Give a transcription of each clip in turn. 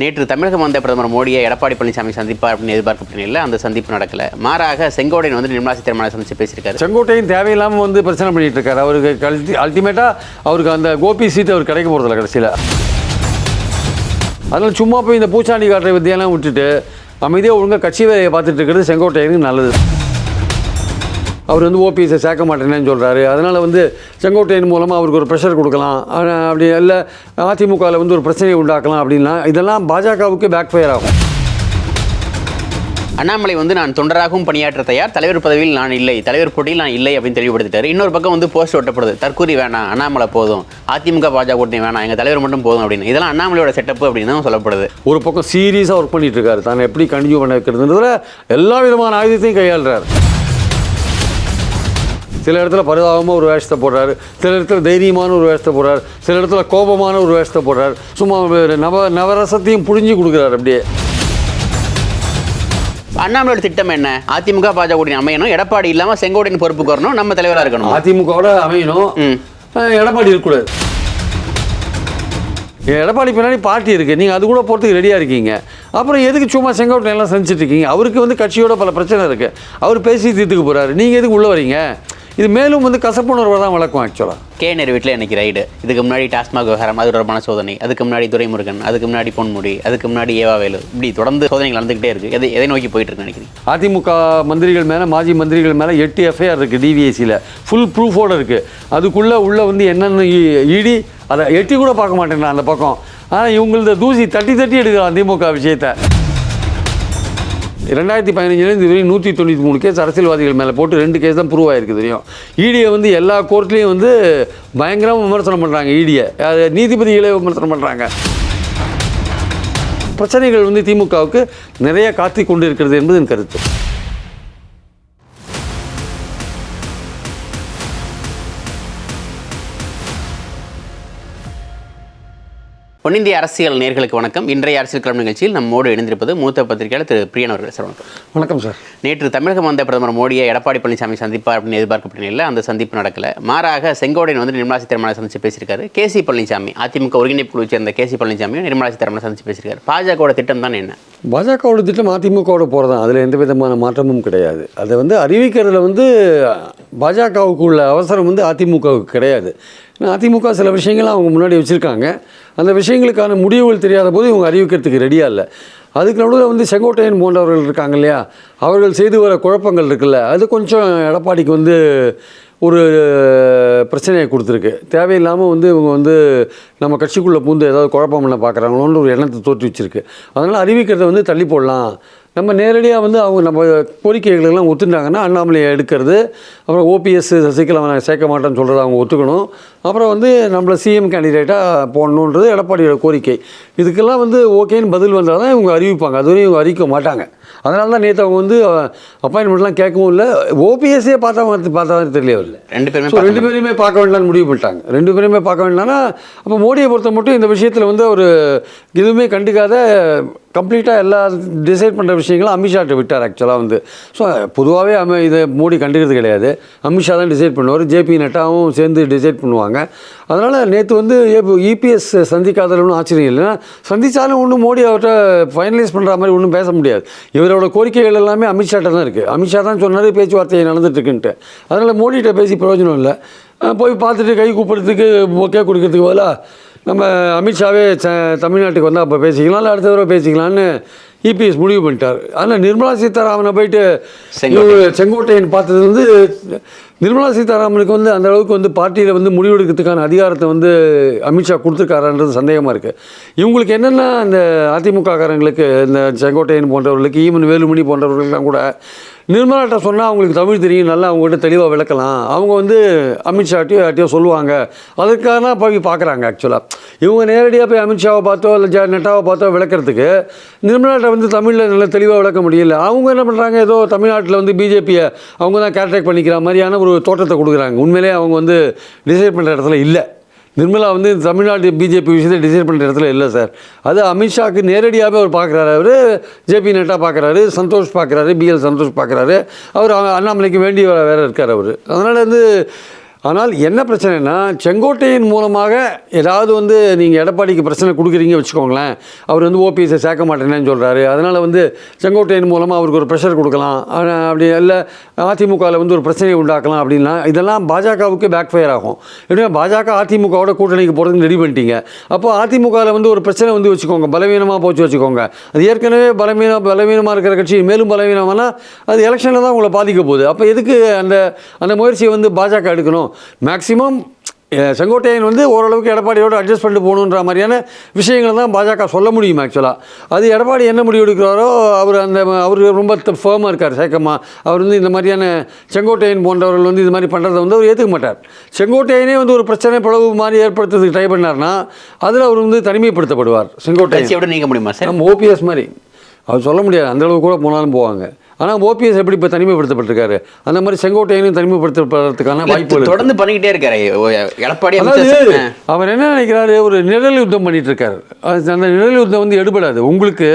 நேற்று தமிழகம் வந்த பிரதமர் மோடியை எடப்பாடி பழனிசாமி சந்திப்பார் அப்படின்னு எதிர்பார்க்கப்பட்ட அந்த சந்திப்பு நடக்கல. மாறாக செங்கோட்டையன் வந்து நிர்மலா சீதாராமனை சந்திச்சு பேசியிருக்காரு. செங்கோட்டையன் தேவையில்லாமல் வந்து பிரச்சனை பண்ணிட்டு இருக்காரு அவருக்கு கல்தி அல்டிமேட்டாக அவருக்கு அந்த கோபி சீட் அவர் கிடைக்க போகிறதில்ல கடைசியில். அதனால் சும்மா போய் இந்த பூச்சாண்டி காட்டுற வித்தியெல்லாம் விட்டுட்டு அமைதியாக ஒழுங்காக கட்சி வேலையை பார்த்துட்டு இருக்கிறது செங்கோட்டையனுக்கு நல்லது. அவர் வந்து ஓபிஎஸை சேர்க்க மாட்டேனேன்னு சொல்கிறாரு அதனால் வந்து செங்கோட்டையன் மூலமாக அவருக்கு ஒரு ப்ரெஷர் கொடுக்கலாம். அப்படி இல்லை அதிமுகவில் வந்து ஒரு பிரச்சனையை உண்டாக்கலாம் அப்படின்னா இதெல்லாம் பாஜகவுக்கு பேக் ஃபயர் ஆகும். அண்ணாமலை வந்து நான் தொண்டராகவும் பணியாற்ற தயார். தலைவர் பதவியில் நான் இல்லை. தலைவர் போட்டியில் நான் இல்லை அப்படின்னு தெளிவுபடுத்திட்டாரு. இன்னொரு பக்கம் வந்து போஸ்ட் ஒட்டப்படுது தற்கூரி வேணாம் அண்ணாமலை போதும். அதிமுக பாஜக கூட்டணி வேணாம். எங்கள் தலைவர் மட்டும் போதும் அப்படின்னு. இதெல்லாம் அண்ணாமலையோட செட்டப் அப்படின்னு தான் சொல்லப்படுது. ஒரு பக்கம் சீரியஸாக ஒர்க் பண்ணிட்டு இருக்காரு. தான் எப்படி கண்டினியூ பண்ண வைக்கிறதுன்றதுல எல்லா விதமான ஆயுதத்தையும் கையாளுறாரு. சில இடத்துல பரிதாபமாக ஒரு வேஷத்தை போடுறாரு. சில இடத்துல தைரியமான ஒரு வேஷத்தை போடுறாரு. சில இடத்துல கோபமான ஒரு வேஷத்தை போடுறாரு. சும்மா நவ நவரசத்தையும் புழிஞ்சு கொடுக்குறாரு அப்படியே. அண்ணாமலையோட திட்டம் என்ன? அதிமுக பாஜக அமையணும் எடப்பாடி இல்லாமல் செங்கோட்டையன் பொறுப்புக்கு வரணும் நம்ம தலைவராக இருக்கணும்? அதிமுகவோட அமையணும். எடப்பாடி இருக்கக்கூடாது. எடப்பாடி பின்னாடி பார்ட்டி இருக்குது நீங்கள் அது கூட போகிறதுக்கு ரெடியாக இருக்கீங்க. அப்புறம் எதுக்கு சும்மா செங்கோட்டையன் எல்லாம் செஞ்சுட்டு இருக்கீங்க? அவருக்கு வந்து கட்சியோட பல பிரச்சனை இருக்குது அவர் பேசி தீர்த்துக்கு போகிறாரு நீங்கள் எதுக்கு உள்ளே வரீங்க? இது மேலும் வந்து கசப்புணர்வை தான் வளர்க்கும் ஆக்சுவலாக கே நேரு வீட்டில் இன்னைக்கு ரைடு இதுக்கு முன்னாடி டாஸ்மாக் விவகாரம் அது தொடர்பான சோதனை. அதுக்கு முன்னாடி துரைமுருகன் அதுக்கு முன்னாடி பொன்முடி அதுக்கு முன்னாடி ஏவாவேலு இப்படி தொடர்ந்து சோதனைகள் நடந்துகிட்டே இருக்கு. எதை எதை நோக்கி போயிட்டு இருக்கு நினைக்கிறீங்க? அதிமுக மந்திரிகள் மேலே மாஜி மந்திரிகள் மேலே எட்டு எஃப்ஐஆர் இருக்குது டிவிஎஸ்சியில் ஃபுல் ப்ரூஃபோடு இருக்குது அதுக்குள்ளே உள்ளே வந்து என்னென்ன இடி அதை எட்டி கூட பார்க்க மாட்டேன் அந்த பக்கம். ஆனால் இவங்களது தூசி தட்டி தட்டி எடுக்கிறான் திமுக விஷயத்தை. ரெண்டாயிரத்தி பதினஞ்சுலேருந்து இதுவரை நூற்றி தொண்ணூற்றி மூணு கேஸ் அரசியல்வாதிகள் மேலே போட்டு ரெண்டு கேஸ் தான் ப்ரூவ் ஆயிருக்கு தெரியும். ஈடியை வந்து எல்லா கோர்ட்லேயும் வந்து பயங்கரமாக விமர்சனம் பண்ணுறாங்க ஈடியை அது நீதிபதிகளே விமர்சனம் பண்ணுறாங்க பிரச்சனைகள் வந்து திமுகவுக்கு நிறைய காத்தி கொண்டு இருக்கிறது என்பது என் கருத்து. பொன்னிந்திய அரசியல் நேர்களுக்கு வணக்கம். இன்றைய அரசியல் கிளம்ப நிகழ்ச்சியில் நம்மோடு இணைந்திருப்பது மூத்த பத்திரிகையாளர் திரு பிரியன் அவர்கள். சார் வணக்கம். வணக்கம் சார். நேற்று தமிழகம் வந்த பிரதமர் மோடியை எடப்பாடி பழனிசாமி சந்திப்பார் அப்படின்னு எதிர்பார்க்கப்பட்ட நிலையில் அந்த சந்திப்பு நடக்கல. மாறாக செங்கோட்டையன் வந்து நிர்மலா சீதாராமனை சந்திச்சு பேசியிருக்காரு. கே சி பழனிசாமி அதிமுக ஒருங்கிணைப்பு குழுவை சேர்ந்த கே சி பழனிசாமியும் நிர்மலா சீதாராமனை சந்திச்சு பேசியிருக்காரு. பாஜகவோட திட்டம் தான் என்ன? பாஜகவோட திட்டம் அதிமுகவோட போகிறதான் அதில் எந்த விதமான மாற்றமும் கிடையாது. அதை வந்து அறிவிக்கிறதுல வந்து பாஜகவுக்கு உள்ள அவசரம் வந்து அதிமுகவுக்கு கிடையாது. அதிமுக சில விஷயங்கள் அவங்க முன்னாடி வச்சுருக்காங்க. அந்த விஷயங்களுக்கான முடிவுகள் தெரியாத போது இவங்க அறிவிக்கிறதுக்கு ரெடியாக இல்லை. அதுக்கு நடுவில் வந்து செங்கோட்டையன் போன்றவர்கள் இருக்காங்க இல்லையா? அவர்கள் செய்து வர குழப்பங்கள் இருக்குல்ல. அது கொஞ்சம் எடப்பாடிக்கு வந்து ஒரு பிரச்சனையை கொடுத்துருக்கு. தேவையில்லாமல் வந்து இவங்க வந்து நம்ம கட்சிக்குள்ளே பூந்து ஏதாவது குழப்பம் பண்ண பார்க்குறாங்களோன்னு ஒரு எண்ணத்தை தோற்றி வச்சுருக்கு அதனால் அறிவிக்கிறத வந்து தள்ளி போடலாம். நம்ம நேரடியாக வந்து அவங்க நம்ம கோரிக்கைகளெல்லாம் ஒத்துட்டாங்கன்னா அண்ணாமலையை எடுக்கிறது அப்புறம் ஓபிஎஸ் சசிகலா நான் சேர்க்க மாட்டேன்னு சொல்கிறத அவங்க ஒத்துக்கணும். அப்புறம் வந்து நம்மளை சிஎம் கேண்டிடேட்டாக போடணுன்றது எடப்பாடியோட கோரிக்கை. இதுக்கெல்லாம் வந்து ஓகேன்னு பதில் வந்தால் தான் இவங்க அறிவிப்பாங்க. அதுவரையும் இவங்க அறிவிக்க மாட்டாங்க. அதனால தான் நேற்று அவங்க வந்து அப்பாயின்மெண்ட்லாம் கேட்கவும் இல்லை. ஓபிஎஸ்ஸே பார்த்தா பார்த்தா தெரியல அவர் ரெண்டு பேருமே ரெண்டு பேரையுமே பார்க்க வேண்டாம்னு முடிவு பண்ணிட்டாங்க. ரெண்டு பேருமே பார்க்க வேண்டாம்னா அப்போ மோடியை பொறுத்த மட்டும் இந்த விஷயத்தில் வந்து ஒரு எதுவுமே கண்டுக்காத கம்ப்ளீட்டாக எல்லா டிசைட் பண்ணுற விஷயங்களும் அமித்ஷாட்ட விட்டார் ஆக்சுவலாக வந்து. ஸோ பொதுவாகவே அமை இதை மோடி கண்டுக்கிறது கிடையாது. அமித்ஷா தான் டிசைட் பண்ணுவார். ஜேபி நட்டாவும் சேர்ந்து டிசைட் பண்ணுவாங்க. அதனால் நேற்று வந்து இபிஎஸ் சந்திக்காதது ஒன்றும் ஆச்சரியம் இல்லைன்னா சந்தித்தாலும் ஒன்றும் மோடி அவர்கிட்ட ஃபைனலைஸ் பண்ணுற மாதிரி ஒன்றும் பேச முடியாது. இவரோட கோரிக்கைகள் எல்லாமே அமித்ஷாட்ட தான் இருக்குது அமித்ஷா தான் சொன்னார் பேச்சுவார்த்தை நடந்துட்டுருக்குன்ட்டு. அதனால் மோடிகிட்ட பேசி பிரயோஜனம் இல்லை. போய் பார்த்துட்டு கை கூப்பிட்றதுக்கு ஓகே கொடுக்கறதுக்கு பதிலாக நம்ம அமித்ஷாவே ச தமிழ்நாட்டுக்கு வந்தால் அப்போ பேசிக்கலாம் இல்லை அடுத்த தடவை பேசிக்கலான்னு இபிஎஸ் முடிவு பண்ணிட்டார் ஆனால் நிர்மலா சீதாராமனை போயிட்டு செங்கோட்டையன். பார்த்தது வந்து நிர்மலா சீதாராமனுக்கு வந்து அந்த அளவுக்கு வந்து பார்ட்டியில் வந்து முடிவெடுக்கிறதுக்கான அதிகாரத்தை வந்து அமித்ஷா கொடுத்துருக்காரான்றது சந்தேகமாக இருக்குது இவங்களுக்கு என்னென்னா அந்த அதிமுக காரங்களுக்கு இந்த செங்கோட்டையன் போன்றவர்களுக்கு ஈமன் வேலுமணி போன்றவர்களுக்கெல்லாம் கூட நிர்மலாட்ட சொன்னால் அவங்களுக்கு தமிழ் தெரியும் நல்லா அவங்ககிட்ட தெளிவாக விளக்கலாம். அவங்க வந்து அமித்ஷாட்டையோ யார்ட்டையோ சொல்லுவாங்க. அதுக்காக தான் போய் பார்க்குறாங்க ஆக்சுவலாக இவங்க நேரடியாக போய் அமித்ஷாவை பார்த்தோ இல்லை ஜ நட்டாவை பார்த்தோ விளக்கிறதுக்கு நிர்மலாட்ட வந்து தமிழில் நல்லா தெளிவாக விளக்க முடியல. அவங்க என்ன பண்ணுறாங்க ஏதோ தமிழ்நாட்டில் வந்து பிஜேபியை அவங்க தான் கேர்டேக் பண்ணிக்கிற மாதிரியான ஒரு தோற்றத்தை கொடுக்குறாங்க. உண்மையிலேயே அவங்க வந்து டிசைட் பண்ணுற இடத்துல இல்லை. நிர்மலா வந்து தமிழ்நாட்டு பிஜேபி விஷயத்தை டிசைட் பண்ணுற இடத்துல இல்லை சார் அது அமித்ஷாக்கு நேரடியாகவே அவர் பார்க்குறாரு. அவர் ஜேபி நட்டா பார்க்குறாரு சந்தோஷ் பார்க்குறாரு பிஎல் சந்தோஷ் பார்க்குறாரு. அவர் அண்ணாமலைக்கு வேண்டிய வேறு இருக்கார் அவர். அதனால் வந்து ஆனால் என்ன பிரச்சனைனா செங்கோட்டையின் மூலமாக ஏதாவது வந்து நீங்கள் எடப்பாடிக்கு பிரச்சனை கொடுக்குறீங்க வச்சுக்கோங்களேன் அவர் வந்து ஓபிஎஸ்ஸை சேர்க்க மாட்டேனேன்னு சொல்கிறாரு அதனால் வந்து செங்கோட்டையின் மூலமாக அவருக்கு ஒரு ப்ரெஷர் கொடுக்கலாம். அப்படி இல்லை அதிமுகவில் வந்து ஒரு பிரச்சனையை உண்டாக்கலாம் அப்படின்னா இதெல்லாம் பாஜகவுக்கு பேக் ஃபயர் ஆகும். எப்படின்னா பாஜக அதிமுகவோட கூட்டணிக்கு போகிறதுக்கு ரெடி பண்ணிட்டீங்க. அப்போ அதிமுகவில் வந்து ஒரு பிரச்சனை வந்து வச்சுக்கோங்க பலவீனமாக போச்சு வச்சுக்கோங்க. அது ஏற்கனவே பலவீனம் பலவீனமாக இருக்கிற கட்சி மேலும் பலவீனமானால் அது எலெக்ஷனில் தான் உங்களை பாதிக்க போகுது. அப்போ எதுக்கு அந்த அந்த முயற்சியை வந்து பாஜக எடுக்கணும்? மேக்ஸிமம் செங்கோட்டையன் வந்து ஓரளவுக்கு எடப்பாடியோட அட்ஜஸ்ட் பண்ணிட்டு போகணுன்ற மாதிரியான விஷயங்களை தான் பாஜக சொல்ல முடியும் ஆக்சுவலாக அது எடப்பாடி என்ன முடிவு எடுக்கிறாரோ அவர் அந்த அவர் ரொம்ப ஃபேமாக இருக்கார் சேக்கமாக அவர் வந்து இந்த மாதிரியான செங்கோட்டையன் போன்றவர்கள் வந்து இது மாதிரி பண்ணுறதை வந்து அவர் ஏற்றுக்க மாட்டார். செங்கோட்டையனே வந்து ஒரு பிரச்சனை பிளவு மாதிரி ஏற்படுத்துறதுக்கு ட்ரை பண்ணார்னா அதில் அவர் வந்து தனிமைப்படுத்தப்படுவார் செங்கோட்டையன். நீங்க முடியுமா சார்? நம்ம ஓபிஎஸ் மாதிரி. அவர் சொல்ல முடியாது அந்த அளவுக்கு கூட போனாலும் போவாங்க. ஆனால் ஓபிஎஸ் எப்படி இப்போ தனிமைப்படுத்தப்பட்டிருக்காரு? அந்த மாதிரி செங்கோட்டையனும் தனிமைப்படுத்தப்படுறதுக்கான வாய்ப்புகள் இருக்கு. தொடர்ந்து பண்ணிக்கிட்டே இருக்காரு. எடப்பாடி அதாவது அவர் என்ன நினைக்கிறாரு? ஒரு நிழல் யுத்தம் பண்ணிட்டு இருக்காரு அது அந்த நிழல் யுத்தம் வந்து எடுபடாது. உங்களுக்கு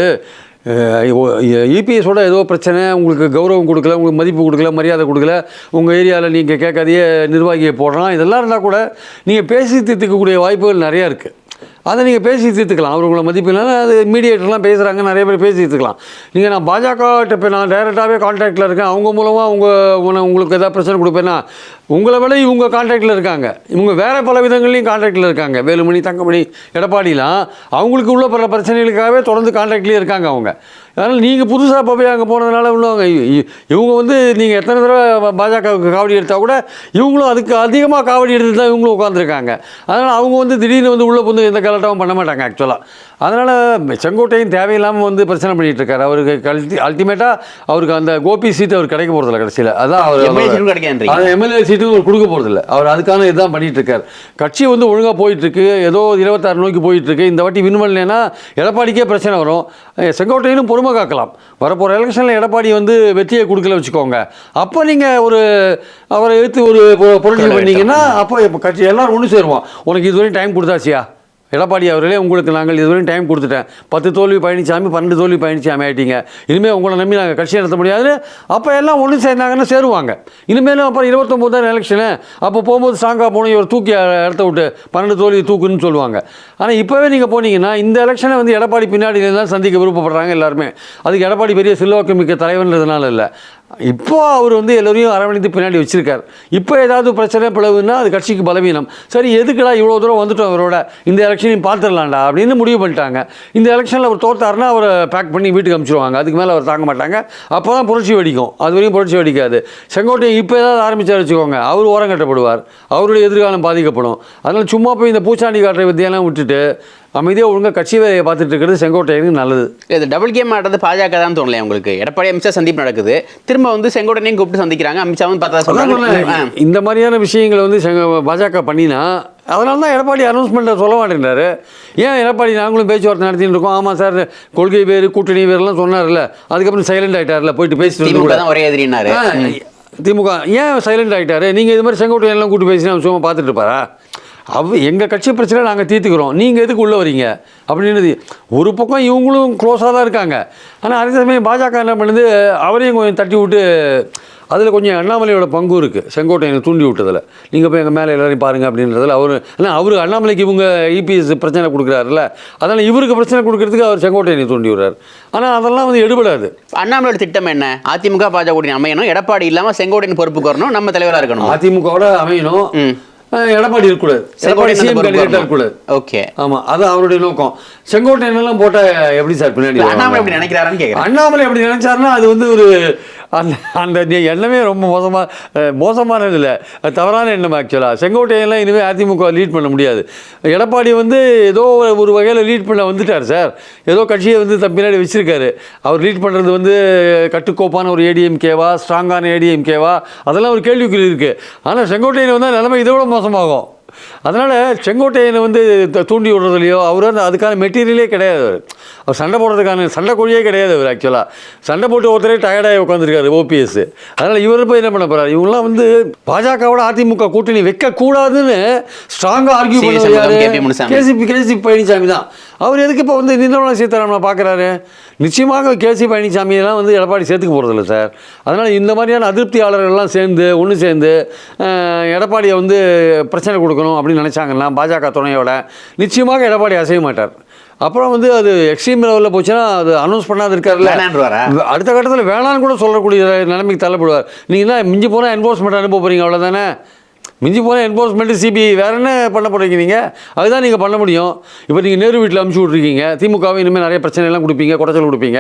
இபிஎஸோட ஏதோ பிரச்சனை உங்களுக்கு கௌரவம் கொடுக்கல உங்களுக்கு மதிப்பு கொடுக்கல மரியாதை கொடுக்கல உங்கள் ஏரியாவில் நீங்கள் கேட்காதையே நிர்வாகியை போடுறான் இதெல்லாம் இருந்தால் கூட நீங்கள் பேசி தீர்த்துக்கக்கூடிய வாய்ப்புகள் நிறையா இருக்குது அதை நீங்கள் பேசி தீர்த்துக்கலாம். அவர் உங்களை அது மீடியேட்டர்லாம் பேசுகிறாங்க நிறைய பேர் பேசி தீர்த்துக்கலாம். நீங்கள் நான் பாஜக இப்போ நான் டைரெக்டாகவே கான்டாக்டில் இருக்கேன். அவங்க மூலமாக அவங்க உங்களுக்கு எதாவது பிரச்சனை கொடுப்பேன்னா உங்களை விட இவங்க கான்டாக்டில் இருக்காங்க. இவங்க வேறு பல விதங்கள்லையும் கான்டாக்டில் இருக்காங்க. வேலுமணி தங்கமணி எடப்பாடிலாம் அவங்களுக்கு உள்ள பல பிரச்சனைகளுக்காகவே தொடர்ந்து கான்டாக்ட்லேயே இருக்காங்க அவங்க. அதனால் நீங்கள் புதுசாக போய் அங்கே போனதுனால இன்னும் இவங்க வந்து நீங்கள் எத்தனை தடவை பாஜகவுக்கு காவடி எடுத்தால் கூட இவங்களும் அதுக்கு அதிகமாக காவடி எடுத்து தான் இவங்களும் உட்காந்துருக்காங்க அதனால் அவங்க வந்து திடீர்னு வந்து உள்ளே புந்து எந்த கலட்டாவும் பண்ண மாட்டாங்க ஆக்சுவலாக அதனால் செங்கோட்டையும் தேவையில்லாமல் வந்து பிரச்சனை பண்ணிகிட்டு இருக்காரு. அவருக்கு கல்டி அல்டிமேட்டாக அவருக்கு அந்த கோபி சீட் அவர் கிடைக்க போகிறதில்ல கடைசியில். அதான் அவர் எம்எல்ஏ சீட்டும் அவர் கொடுக்க போகிறதில்ல அவர் அதுக்கான இதுதான் பண்ணிட்டு இருக்காரு கட்சி வந்து ஒழுங்காக போயிட்டு இருக்கு ஏதோ இருபத்தாறு நோக்கி போயிட்டு இருக்கு இந்த வாட்டி வின் பண்ணலைன்னா எடப்பாடிக்கே பிரச்சனை வரும். அஹ் செங்கோட்டையனும் பொறுமை காக்கலாம். வரப்போகிற எலெக்ஷனில் எடப்பாடி வந்து வெற்றியை கொடுக்கல வச்சுக்கோங்க. அப்போ நீங்கள் ஒரு அவரை எடுத்து ஒரு பொ- புரட்சி பண்ணீங்கன்னா அப்போ கட்சி எல்லாரும் ஒன்று சேருவோம். உனக்கு இதுவரையும் டைம் கொடுத்தாச்சியா? எடப்பாடி அவர்களே உங்களுக்கு நாங்கள் இதுவரையும் டைம் கொடுத்துட்டேன். பத்து தோல்வி பழனிசாமி பன்னெண்டு தோல்வி பழனிசாமி ஆகிட்டீங்க இனிமேல் உங்களை நம்பி நாங்கள் கட்சி நடத்த முடியாது அப்போ எல்லாம் ஒன்று சேர்ந்தாங்கன்னா சேருவாங்க. இனிமேலும் அப்புறம் இருபத்தொம்போது தான் எலெக்ஷனு அப்போ போகும்போது ஸ்ட்ராங்காக போகணும் இவர் தூக்கி இடத்த விட்டு பன்னெண்டு தோல்வி தூக்குன்னு சொல்லுவாங்க. ஆனால் இப்போவே நீங்கள் போனீங்கன்னா இந்த எலெக்ஷனை வந்து எடப்பாடி பின்னாடி தான் சந்திக்க விருப்பப்படுறாங்க எல்லாருமே. அதுக்கு எடப்பாடி பெரிய செல்வாக்கு மிக்க தலைவன்றதுனால இல்லை. இப்போ அவர் வந்து எல்லோரையும் அரவணைத்து பின்னாடி வச்சிருக்கார். இப்போ ஏதாவது பிரச்சனை பிளவுன்னா அது கட்சிக்கு பலவீனம். சரி எதுக்குடா இவ்வளோ தூரம் வந்துட்டோம் அவரோட? இந்த எலெக்ஷனையும் பார்த்துடலாம்டா அப்படின்னு முடிவு பண்ணிட்டாங்க. இந்த எலெக்ஷனில் அவர் தோத்தாருன்னா அவரை பேக் பண்ணி வீட்டுக்கு அனுப்பிச்சிடுவாங்க அதுக்கு மேலே அவர் தாங்க மாட்டாங்க. அப்போ தான் புரட்சி வெடிக்கும். அது வரையும் புரட்சி வெடிக்காது. செங்கோட்டையை இப்போ ஏதாவது ஆரம்பித்தார் வச்சுக்கோங்க. அவர் ஓரம் கட்டப்படுவார். அவருடைய எதிர்காலம் பாதிக்கப்படும். அதனால் சும்மா போய் இந்த பூச்சாண்டி காட்டுற வித்தியெல்லாம் விட்டுட்டு அமைதியாக ஒழுங்காக கட்சி வேலையை பார்த்துட்டு இருக்கிறது செங்கோட்டையனுக்கு நல்லது. இது டபுள் கேம் ஆடுறது பாஜக தான் தோணலையா உங்களுக்கு? எடப்பாடி அமித்ஷா சந்திப்பு நடக்குது. திரும்ப வந்து செங்கோடனையும் கூப்பிட்டு சந்திக்கிறாங்க. அமித்ஷாவும் பார்த்தா. ஆ. இந்த மாதிரியான விஷயங்களை வந்து செங்க- பாஜக பண்ணினா அதனால தான் எடப்பாடி அனௌன்ஸ்மெண்ட்டை சொல்ல மாட்டேங்கிறாரு ஏன் எடப்பாடி நாங்களும் பேச்சுவார்த்தை நடத்திட்டு இருக்கோம்? ஆமாம் சார் கொள்கை வேறு கூட்டணி வேறுலாம் சொன்னார்ல. அதுக்கப்புறம் சைலண்ட் ஆயிட்டார்ல போயிட்டு பேசிட்டு ஒரே எதிரினாரு திமுக ஏன் சைலண்ட் ஆகிட்டாரு நீங்கள் இது மாதிரி செங்கோட்டையெல்லாம் கூட்டு பேசி நம்ம சும்மா பார்த்துட்டு இருப்பாரா? அவ எங்கள் கட்சி பிரச்சனை நாங்கள் தீர்த்துக்கிறோம். நீங்கள் எதுக்கு உள்ளே வரீங்க? அப்படின்றது ஒரு பக்கம் இவங்களும் க்ளோஸாக தான் இருக்காங்க. ஆனால் அதே சமயம் பாஜக என்ன பண்ணுது அவரையும் கொஞ்சம் தட்டி விட்டு அதில் கொஞ்சம் அண்ணாமலையோட பங்கு இருக்குது செங்கோட்டையனை தூண்டி விட்டதில். நீங்கள் போய் எங்கள் மேலே எல்லாரையும் பாருங்கள் அப்படின்றதுல அவர் ஏன்னா அவர் அண்ணாமலைக்கு இவங்க இபிஎஸ் பிரச்சனை கொடுக்குறாருல்ல. அதனால் இவருக்கு பிரச்சனை கொடுக்கறதுக்கு அவர் செங்கோட்டையனை தூண்டி விடுறாரு. ஆனால் அதெல்லாம் வந்து எடுபடாது. அண்ணாமலையோட திட்டம் என்ன? அதிமுக பாஜக அமையணும். எடப்பாடி இல்லாம செங்கோட்டையன் பொறுப்புக்கு வரணும். நம்ம தலைவரா இருக்கணும்? அதிமுகவோட அமையணும். எடப்பாடி இருக்கக்கூடாது. எடப்பாடி சிஎம் கேண்டிடேட்டாக. இருக்கக்கூடாது. ஓகே. ஆமாம் அது அவருடைய நோக்கம். செங்கோட்டையன் எல்லாம் போட்டால் எப்படி சார் பின்னாடி அண்ணாமலை? எப்படி நினைக்கிறாருன்னு கேக்குறேன். அண்ணாமலை அப்படி நினைச்சாருன்னா அது வந்து ஒரு அந்த அந்த எண்ணமே ரொம்ப மோசமாக மோசமானது இல்லை. அது தவறான எண்ணம் ஆக்சுவலாக செங்கோட்டையெல்லாம் இனிமேல் அதிமுக லீட் பண்ண முடியாது. எடப்பாடி வந்து ஏதோ ஒரு- ஒரு வகையில் லீட் பண்ண வந்துட்டார் சார் ஏதோ கட்சியை வந்து தன் பின்னாடி வச்சுருக்காரு. அவர் லீட் பண்ணுறது வந்து கட்டுக்கோப்பான ஒரு ஏடிஎம்கேவா ஸ்ட்ராங்கான ஏடிஎம்கேவா அதெல்லாம் ஒரு கேள்விக்குறி இருக்குது ஆனால் செங்கோட்டையன் வந்தால் நிலைமை விட மோசமாகும். அதனால் செங்கோட்டையனை வந்து தூண்டி விடுறதுலையோ அவர் வந்து அதுக்கான மெட்டீரியலே கிடையாது அவர். அவர் சண்டை போடுறதுக்கான சண்டை கோழியே கிடையாது அவர் ஆக்சுவலாக சண்டை போட்டு ஒருத்தரே டயர்டாகி உட்காந்துருக்காரு ஓபிஎஸ் அதனால் இவர் போய் என்ன பண்ண போகிறார் இவங்களாம் வந்து பாஜகவோட அதிமுக கூட்டணி வைக்கக்கூடாதுன்னு ஸ்ட்ராங்காக argue. Munusamy. KCP KCP Palaniswami தான். அவர் எதுக்கு இப்போ வந்து நிர்மலா சீதாராமனை பார்க்குறாரு? நிச்சயமாக கேசி பழனிசாமியெல்லாம் வந்து எடப்பாடி சேர்த்துக்க போகிறதில்ல சார். அதனால் இந்த மாதிரியான அதிருப்தியாளர்கள்லாம் சேர்ந்து ஒன்று சேர்ந்து எடப்பாடியை வந்து பிரச்சனை கொடுக்கணும் அப்படின்னு நினச்சாங்கன்னா பாஜக துணையோட நிச்சயமாக எடப்பாடி அசைய மாட்டார். அப்புறம் வந்து அது எக்ஸ்ட்ரீம் லெவலில் போச்சுன்னா அது அனௌன்ஸ் பண்ணாது இருக்காருல்ல? அடுத்த கட்டத்தில் வேணான்னு கூட சொல்லக்கூடிய நிலைமைக்கு தள்ளப்படுவார். நீங்கள் தான் மிஞ்சி போனால் என்ஃபோர்ஸ்மெண்ட் அனுப்ப போகிறீங்க அவ்வளோதானே மிஞ்சி போனால் என்ஃபோர்ஸ்மெண்ட் சிபிஐ வேறு என்ன பண்ண போகிறீங்க நீங்கள் அதுதான் நீங்கள் பண்ண முடியும். இப்போ நீங்கள் நேரு வீட்டில் அமுச்சு விட்ருக்கீங்க திமுகவை இனிமேல் நிறைய பிரச்சனைலாம் கொடுப்பீங்க குடைச்சல் கொடுப்பீங்க.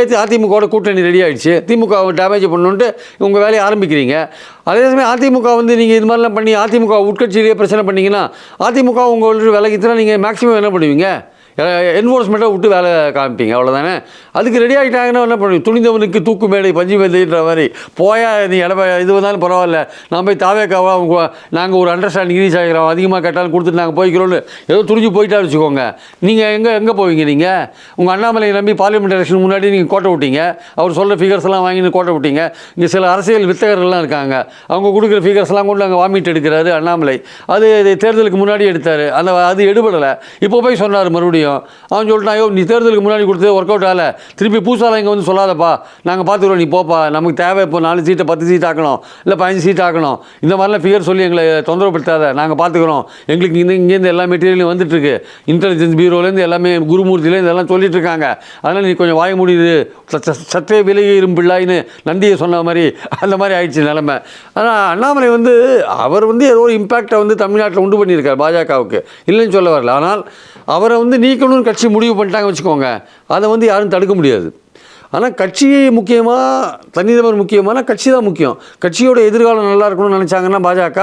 ஏற்றி அதிமுகவோட கூட்டணி ரெடி ஆகிடுச்சு திமுக டேமேஜ் பண்ணுன்ட்டு உங்கள் வேலையை ஆரம்பிக்கிறீங்க. அதே சமயம் அதிமுக வந்து நீங்கள் இது மாதிரிலாம் பண்ணி அதிமுக உட்கட்சியிலேயே பிரச்சனை பண்ணிங்கன்னா அதிமுக உங்கள் விலகிச்சுனா நீங்கள் மேக்ஸிமம் என்ன பண்ணுவீங்க? என்ஃபோர்ஸ்மெண்ட்டை விட்டு வேலை காமிப்பீங்க அவ்வளோதானே அதுக்கு ரெடி ஆகிட்டாங்கன்னா என்ன பண்ணுவீங்க? துணிந்தவனுக்கு தூக்கு மேடை பஞ்சு மேடைன்ற மாதிரி. போயா நீ இடப்ப இது வந்தாலும் பரவாயில்ல. நான் போய் தாவேக்காவா அவங்க நாங்கள் ஒரு அண்டர்ஸ்டாண்டிங் ரீச் ஆகிறோம் அதிகமாக கேட்டாலும் கொடுத்துட்டு நாங்கள் போய்க்கிறோன்னு ஏதோ துணிஞ்சு போயிட்டா வச்சுக்கோங்க. நீங்கள் எங்கே எங்கே போவீங்க நீங்கள் உங்கள் அண்ணாமலை நம்பி பார்லிமெண்ட் எலெக்ஷன் முன்னாடி நீங்கள் கோட்டை விட்டீங்க. அவர் சொல்கிற ஃபிகர்ஸ் எல்லாம் வாங்கி கோட்டை விட்டீங்க. இங்கே சில அரசியல் வித்தகர்கள்லாம் இருக்காங்க. அவங்க கொடுக்குற ஃபிகர்ஸ் எல்லாம் கொண்டு அங்கே வாமிட் எடுக்கிறாரு அண்ணாமலை. அது தேர்தலுக்கு முன்னாடி எடுத்தார். அந்த அது எடுபடலை. இப்போ போய் சொன்னார் மறுபடியும். அவன் சொல்லிட்டான் ஐயோ நீ தேர்தலுக்கு முன்னாடி கொடுத்தது ஒர்க் அவுட் ஆகலை திருப்பி பூசாலாம் இங்கே வந்து சொல்லாதப்பா. நாங்கள் பார்த்துக்குறோம் நீ போப்பா. நமக்கு தேவை இப்போ நாலு சீட்டை பத்து சீட் ஆக்கணும். இல்லை பதினஞ்சு சீட் ஆக்கணும். இந்த மாதிரிலாம் ஃபிகர் சொல்லி எங்களை தொந்தரவுப்படுத்தாத. நாங்கள் பார்த்துக்குறோம். எங்களுக்கு இந்த இங்கேருந்து எல்லா மெட்டீரியலும் வந்துட்டுருக்கு இன்டெலிஜென்ஸ் பியூரோலேருந்து எல்லாமே குருமூர்த்திலேருந்து எல்லாம் சொல்லிட்டு இருக்காங்க. அதனால் நீ கொஞ்சம் வாய முடியுது சற்றே விலகி இரும்பிள்ளாயின்னு நந்தியை சொன்ன மாதிரி அந்த மாதிரி ஆயிடுச்சு நிலமை. ஆனால் அண்ணாமலை வந்து அவர் வந்து ஏதோ ஒரு இம்பேக்டை வந்து தமிழ்நாட்டில் உண்டு பண்ணியிருக்கார் பாஜகவுக்கு. இல்லைன்னு சொல்ல வரல. ஆனால் அவரை வந்து நீக்கணும்னு கட்சி முடிவு பண்ணிட்டாங்க வச்சுக்கோங்க. அதை வந்து யாரும் தடுக்க முடியாது. ஆனால் கட்சி முக்கியமாக தனிநபர் முக்கியமான கட்சி தான் முக்கியம். கட்சியோட எதிர்காலம் நல்லா இருக்கணும்னு நினச்சாங்கன்னா பாஜக.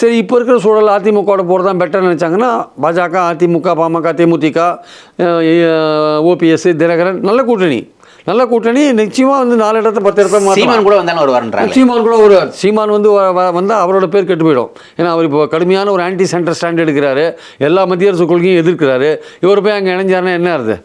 சரி இப்போ இருக்கிற சூழல் அதிமுகவோட போகிறது தான் பெட்டர்னு நினச்சாங்கன்னா பாஜக அதிமுக பாமக தேமுதிக ஓபிஎஸ் தினகரன் நல்ல கூட்டணி. நல்ல கூட்டணி நிச்சயமாக வந்து நாலு இடத்த பத்து இடத்த. சீமான் கூட வந்தாலும் வருவாருன்றாங்க. சீமான் கூட ஒரு சீமான் வந்து வந்தால் அவரோட பேர் கெட்டு போயிடும். ஏன்னா அவர் இப்போ கடுமையான ஒரு ஆன்டி சென்டர் ஸ்டாண்ட் எடுக்கிறாரு. எல்லா மத்திய அரசு கொள்கையும் எதிர்க்கிறாரு. இவர் போய் அங்கே இணைஞ்சாருன்னா என்ன அர்த்தம்?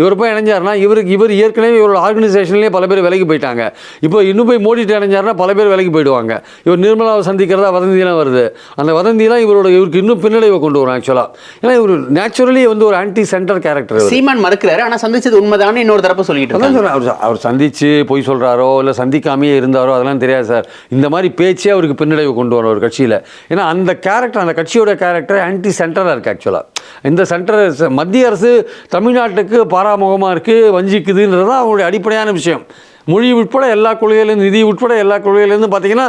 இவர் போய் இணைஞ்சாருன்னா இவருக்கு இவர் ஏற்கனவே இவரோட ஆர்கனைசேஷன்லேயே பல பேர் விலகி போயிட்டாங்க. இப்போ இன்னும் போய் மோடிட்டு இணைஞ்சாருன்னா பல பேர் விலகி போயிடுவாங்க. இவர் நிர்மலாவை சந்திக்கிறதா வதந்தியெல்லாம் வருது. அந்த வதந்தியெல்லாம் இவரோட இவருக்கு இன்னும் பின்னடைவை கொண்டு வரும் ஆக்சுவலாக ஏன்னா இவர் நேச்சுரலி வந்து ஒரு ஆன்டி சென்டர் கேரக்டர் சீமான் மறுக்கிறாரு ஆனா சந்திச்சது உண்மைதானே இன்னொரு தரப்பு சொல்லிட்டு அவர் அவர் சந்திச்சு பொய் சொல்கிறாரோ இல்லை சந்திக்காமையே இருந்தாரோ அதெல்லாம் தெரியாது சார். இந்த மாதிரி பேச்சே அவருக்கு பின்னடைவு கொண்டு வரும் ஒரு கட்சியில். ஏன்னா அந்த கேரக்டர் அந்த கட்சியோட கேரக்டர் ஆன்டி சென்டராக இருக்குது ஆக்சுவலாக இந்த சென்டர் மத்திய அரசு தமிழ்நாட்டுக்கு பாராமுகமாக இருக்குது வஞ்சிக்குதுன்றது தான் அவங்களுடைய அடிப்படையான விஷயம். மொழி உட்பட எல்லா கொள்கையிலேருந்து நிதி உட்பட எல்லா கொள்கையிலேருந்து பார்த்தீங்கன்னா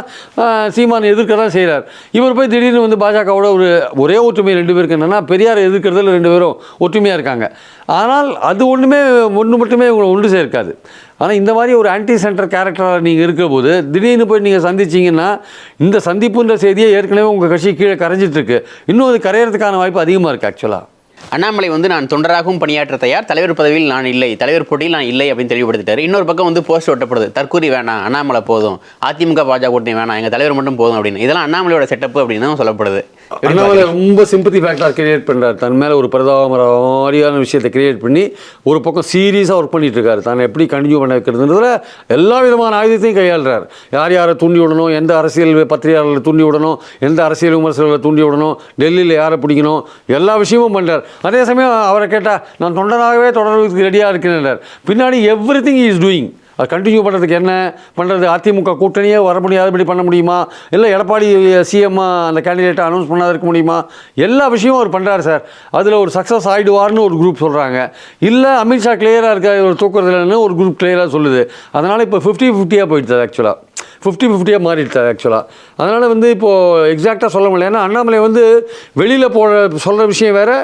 சீமான் எதிர்க்க தான் செய்கிறார் இவர் போய் திடீர்னு வந்து பாஜகவோட ஒரு ஒரே ஒற்றுமை ரெண்டு பேருக்கு என்னென்னா பெரியாரை எதிர்க்கிறதுல ரெண்டு பேரும் ஒற்றுமையாக இருக்காங்க. ஆனால் அது ஒன்றுமே ஒன்று மட்டுமே இவங்களை ஒன்று சேர்க்காது. ஆனால் இந்த மாதிரி ஒரு ஆன்டி சென்டர் கேரக்டராக நீங்கள் இருக்கும்போது திடீர்னு போய் நீங்கள் சந்திச்சிங்கன்னா இந்த சந்திப்புன்ற செய்தியை ஏற்கனவே உங்கள் கட்சி கீழே கரைஞ்சிட்ருக்கு இன்னும் அது கரையிறதுக்கான வாய்ப்பு அதிகமாக இருக்குது ஆக்சுவலாக அண்ணாமலை வந்து நான் தொண்டராகவும் பணியாற்ற தயார். தலைவர் பதவியில் நான் இல்லை. தலைவர் போட்டியில் நான் இல்லை அப்படின்னு தெளிவுபடுத்திட்டாரு. இன்னொரு பக்கம் வந்து போஸ்ட் ஒட்டப்படுது தற்கூரி வேணாம். அண்ணாமலை போதும். அதிமுக பாஜக கூட்டணி வேணாம். எங்க தலைவர் மட்டும் போதும் அப்படின்னு. இதெல்லாம் அண்ணாமலையோட செட்டப் அப்படின்னு தான் சொல்லப்படுது. அண்ணாமலை ரொம்ப சிம்பத்தி ஃபேக்டர் கிரியேட் பண்ணுறாரு தன் மேலே ஒரு பிரதாமர மாதிரியான விஷயத்தை கிரியேட் பண்ணி ஒரு பக்கம் சீரியஸாக ஒர்க் பண்ணிட்டு இருக்காரு தான் எப்படி கண்டினியூ பண்ண வைக்கிறதுன்றதுல எல்லா விதமான ஆயுதத்தையும் கையாளுறார். யார் யாரை தூண்டி விடணும்? எந்த அரசியல் பத்திரிகையாளர்களை தூண்டி விடணும்? எந்த அரசியல் விமர்சகர்களை தூண்டி விடணும்? டெல்லியில் யாரை பிடிக்கணும்? எல்லா விஷயமும் பண்ணுறார் அதே சமயம் அவரை கேட்டால் நான் தொண்டனாகவே தொடர்றதுக்கு ரெடியாக இருக்கிறேன் பின்னாடி எவ்ரி திங் இஸ் டூயிங் அது கண்டினியூ பண்ணுறதுக்கு என்ன? பண்ணுறது அதிமுக கூட்டணியே வர முடியாதபடி பண்ண முடியுமா? இல்லை எடப்பாடி சிஎம் அந்த கேண்டிடேட்டை அனௌன்ஸ் பண்ணாத இருக்க முடியுமா? எல்லா விஷயமும் அவர் பண்ணுறாரு சார் அதில் ஒரு சக்ஸஸ் ஆகிடுவார்னு ஒரு குரூப் சொல்கிறாங்க இல்லை அமித்ஷா கிளியராக இருக்க ஒரு தூக்குறதுலன்னு ஒரு குரூப் கிளியராக சொல்லுது. அதனால் இப்போ ஃபிஃப்டி ஃபிஃப்டியாக போயிடுது ஆக்சுவலாக ஃபிஃப்டி ஃபிஃப்டியாக மாறிடுச்சு ஆக்சுவலாக அதனால் வந்து இப்போது எக்ஸாக்டாக சொல்ல முடியல. ஏன்னா அண்ணாமலை வந்து வெளியில் போகிற சொல்கிற விஷயம் வேறு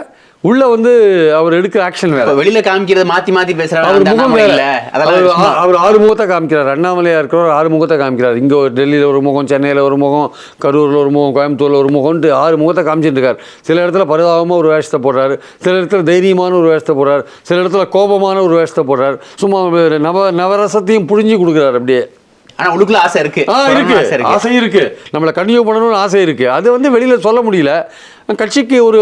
உள்ளே வந்து அவர் எடுக்கிற ஆக்ஷன் வேறு. வெளியில காமிக்கிறது மாத்தி மாத்தி பேசுறாரு. அவர் முகம் வேற. இல்ல அதெல்லாம் அவர் ஆறு முகத்தை காமிக்கிறார். அண்ணாமலையா இருக்கிறவர் ஆறு முகத்தை காமிக்கிறார். இங்கே ஒரு டெல்லியில் ஒரு முகம் சென்னையில் ஒரு முகம் கரூரில் ஒரு முகம் கோயம்புத்தூரில் ஒரு முகம்ன்ட்டு ஆறு முகத்தை காமிச்சிட்டு இருக்கார். சில இடத்துல பரிதாபமாக ஒரு வேஷத்தை போடுறாரு. சில இடத்துல தைரியமான ஒரு வேஷத்தை போடுறார். சில இடத்துல கோபமான ஒரு வேஷத்தை போடுறார். சும்மா நவ நவரசத்தையும் புழிஞ்சு கொடுக்குறாரு அப்படியே. ஆனா உள்ளுக்குள்ள ஆசை இருக்கு. இருக்கு. ஆசை இருக்கு. நம்மளை கன்டினியூ பண்ணணும்னு ஆசை இருக்கு. அது வந்து வெளியில சொல்ல முடியல. கட்சிக்கு ஒரு